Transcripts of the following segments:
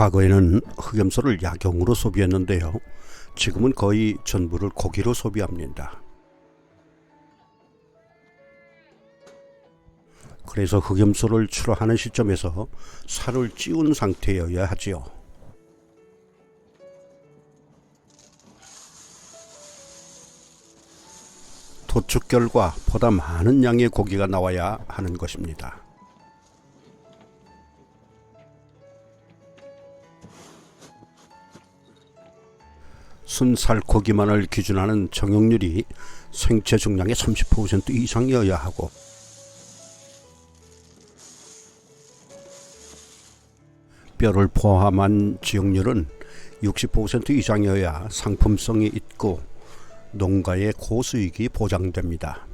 과거에는 흑염소를 약용으로 소비했는데요. 지금은 거의 전부를 고기로 소비합니다. 그래서 흑염소를 출하하는 시점에서 살을 찌운 상태여야 하지요. 도축 결과 보다 많은 양의 고기가 나와야 하는 것입니다. 순살 고기만을 기준하는 정육률이 생체 중량의 30% 이상이어야 하고 뼈를 포함한 지역률은 60% 이상이어야 상품성이 있고 농가의 고수익이 보장됩니다.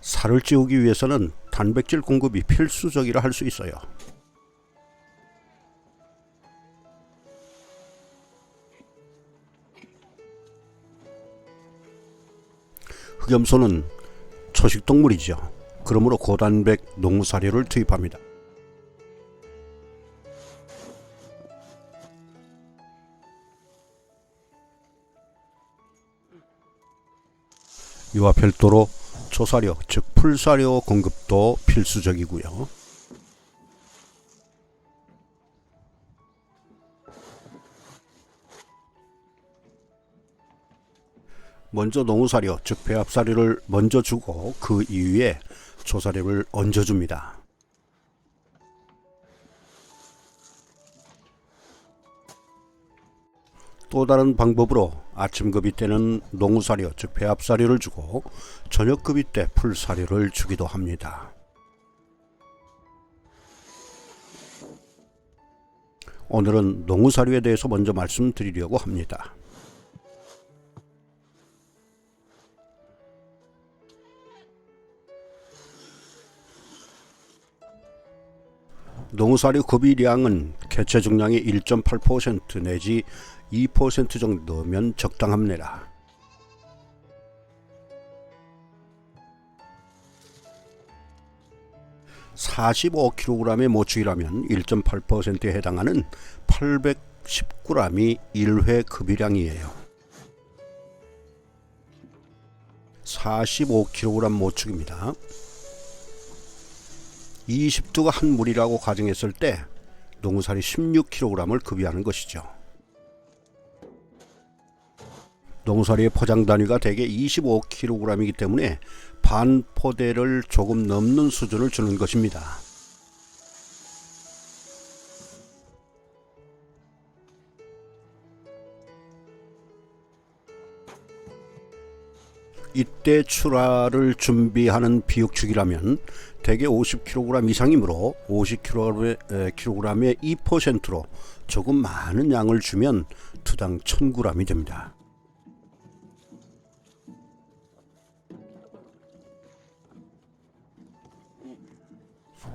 살을 찌우기 위해서는 단백질 공급이 필수적이라 할 수 있어요. 흑염소는 초식 동물이죠. 그러므로 고단백 농사료를 투입합니다. 이와 별도로 조사료, 즉 풀사료 공급도 필수적이고요. 먼저 농사료, 즉 배합사료를 먼저 주고 그 이후에 조사료를 얹어줍니다. 또 다른 방법으로 아침급이 때는 농사료, 즉 배합사료를 주고 저녁급이 때 풀사료를 주기도 합니다. 오늘은 농사료에 대해서 먼저 말씀드리려고 합니다. 농사료 급이량은 개체 중량의 1.8% 내지 2% 정도면 적당합니다. (45kg의 모축이라면 1.8%에 해당하는 810g이 1회 급이량이에요. 45kg 모축입니다. 20두가 한 물이라고 가정했을 때 농사리 16kg을 급여하는 것이죠. 농사리의 포장 단위가 대개 25kg이기 때문에 반 포대를 조금 넘는 수준을 주는 것입니다. 이때 출하를 준비하는 비육축이라면 대개 50kg 이상이므로 50kg의 2%로 조금 많은 양을 주면 두당 1000g이 됩니다.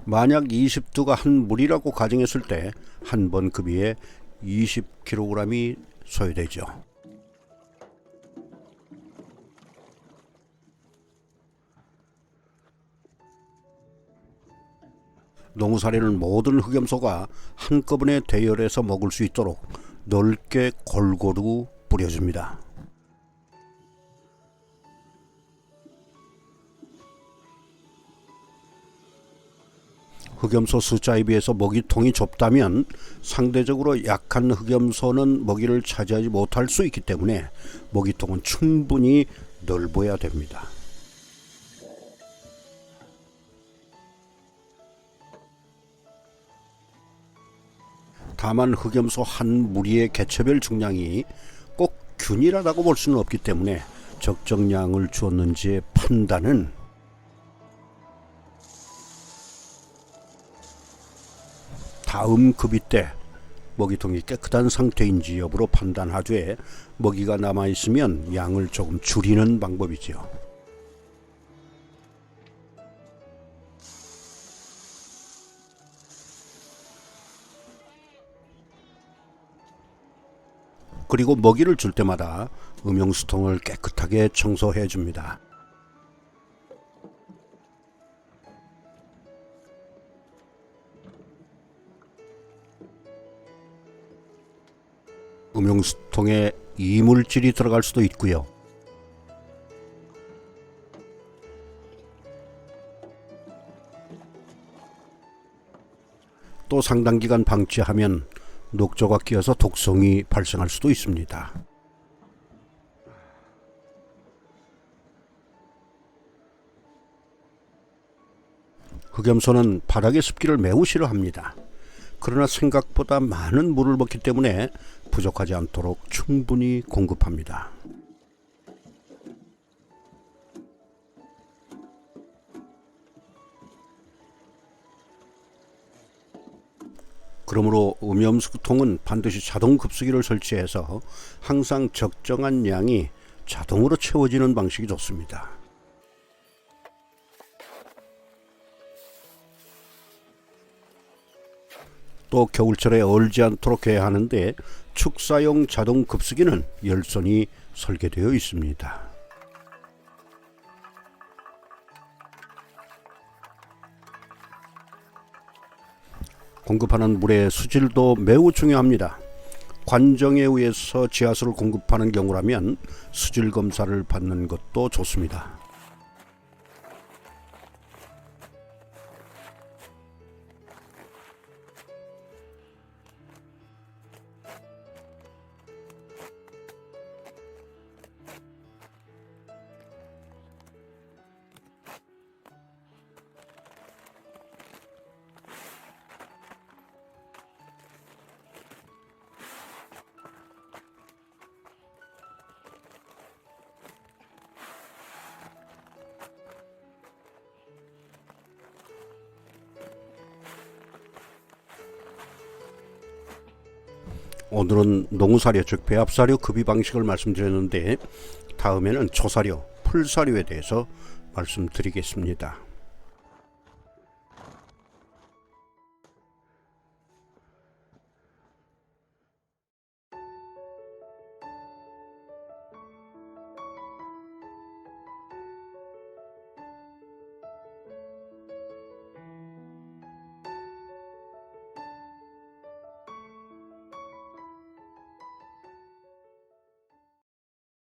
만약 20두가 한 물이라고 가정했을 때 한 번 급이에 20kg이 소요되죠. 농사리는 모든 흑염소가 한꺼번에 대열해서 먹을 수 있도록 넓게 골고루 뿌려줍니다. 흑염소 숫자에 비해서 먹이통이 좁다면 상대적으로 약한 흑염소는 먹이를 차지하지 못할 수 있기 때문에 먹이통은 충분히 넓어야 됩니다. 다만 흑염소 한 무리의 개체별 중량이 꼭 균일하다고 볼 수는 없기 때문에 적정량을 주었는지의 판단은 다음 급이 때 먹이통이 깨끗한 상태인지 여부로 판단하되 먹이가 남아 있으면 양을 조금 줄이는 방법이지요. 그리고 먹이를 줄 때마다 음영수통을 깨끗하게 청소해 줍니다. 음영수통에 이물질이 들어갈 수도 있고요. 또 상당 기간 방치하면 녹조가 끼어서 독성이 발생할 수도 있습니다. 흑염소는 바닥의 습기를 매우 싫어합니다. 그러나 생각보다 많은 물을 먹기 때문에 부족하지 않도록 충분히 공급합니다. 그러므로 음염수통은 반드시 자동 급수기를 설치해서 항상 적정한 양이 자동으로 채워지는 방식이 좋습니다. 또 겨울철에 얼지 않도록 해야 하는데 축사용 자동 급수기는 열선이 설계되어 있습니다. 공급하는 물의 수질도 매우 중요합니다. 관정에 의해서 지하수를 공급하는 경우라면 수질 검사를 받는 것도 좋습니다. 오늘은 농사료 즉 배합사료 급여 방식을 말씀드렸는데 다음에는 초사료, 풀사료에 대해서 말씀드리겠습니다.